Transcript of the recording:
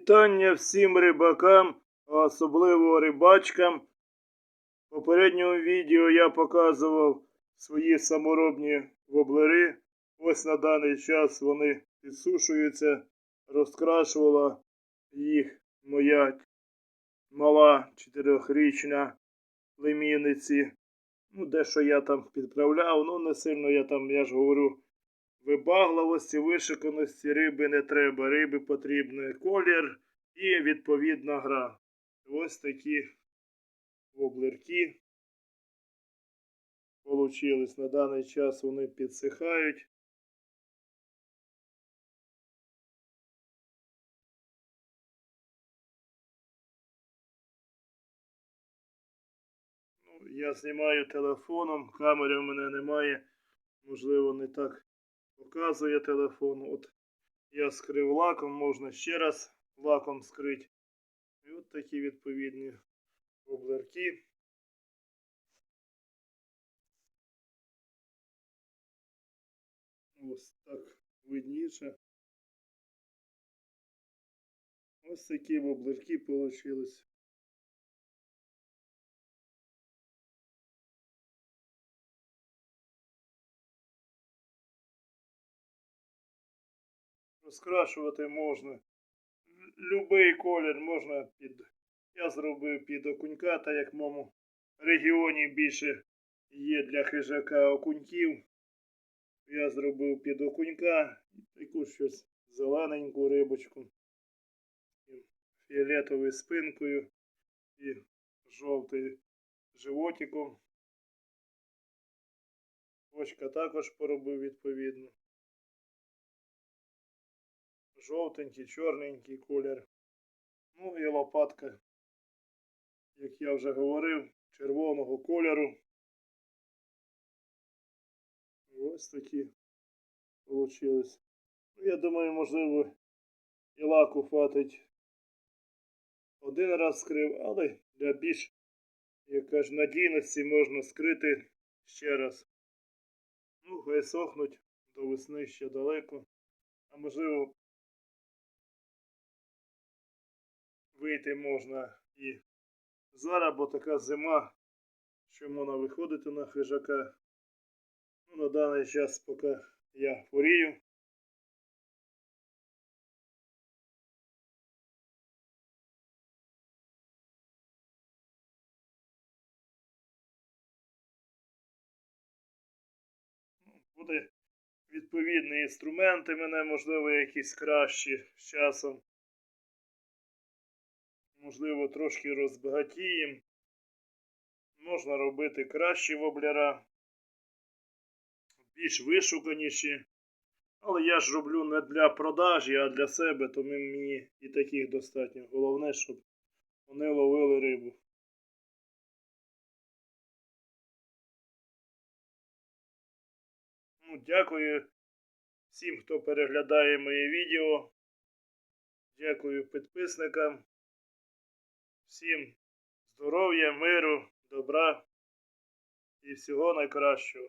Вітання всім рибакам, а особливо рибачкам. В попередньому відео я показував свої саморобні воблери. Ось на даний час вони підсушуються. Розкрашувала їх моя мала чотирьохрічна племінниці. Ну, дещо я там підправляв, ну не сильно я там, я ж говорю, вибагливості, вишиканості риби не треба. Риби потрібний колір і відповідна гра. Ось такі воблерки получились. На даний час вони підсихають. Ну, я знімаю телефоном, камери в мене немає. Можливо, не так показує телефон. От я скрив лаком, можна ще раз лаком скрити. І от такі відповідні воблерки. Ось так видніше. Ось такі воблерки получились. Розкрашувати можна. Любий колір можна під. Я зробив під окунька, так як в моєму регіоні більше є для хижака окуньків. Я зробив під окунька таку щось зелененьку рибочку. Фіолетовою спинкою і жовтий животиком. Очка також поробив відповідно жовтенький, чорненький колір. Ну і лопатка, як я вже говорив, червоного кольору. Ось такі получились. Ну, я думаю, можливо, і лаку хватить один раз скрив, але для більш, як кажуть, надійності можна скрити ще раз. Ну, хай сохнуть до весни ще далеко. А можливо, вийти можна і зараз, бо така зима, що можна виходити на хижака. Ну, на даний час, поки я хворію. Буде відповідні інструменти, мене, можливо, якісь кращі з часом можливо, трошки розбагатіємо. Можна робити кращі воблера, більш вишуканіші. Але я ж роблю не для продажі, а для себе, тому мені і таких достатньо. Головне, щоб вони ловили рибу. Ну, Дякую всім, хто переглядає моє відео. Дякую підписникам. Всім здоров'я, миру, добра і всього найкращого.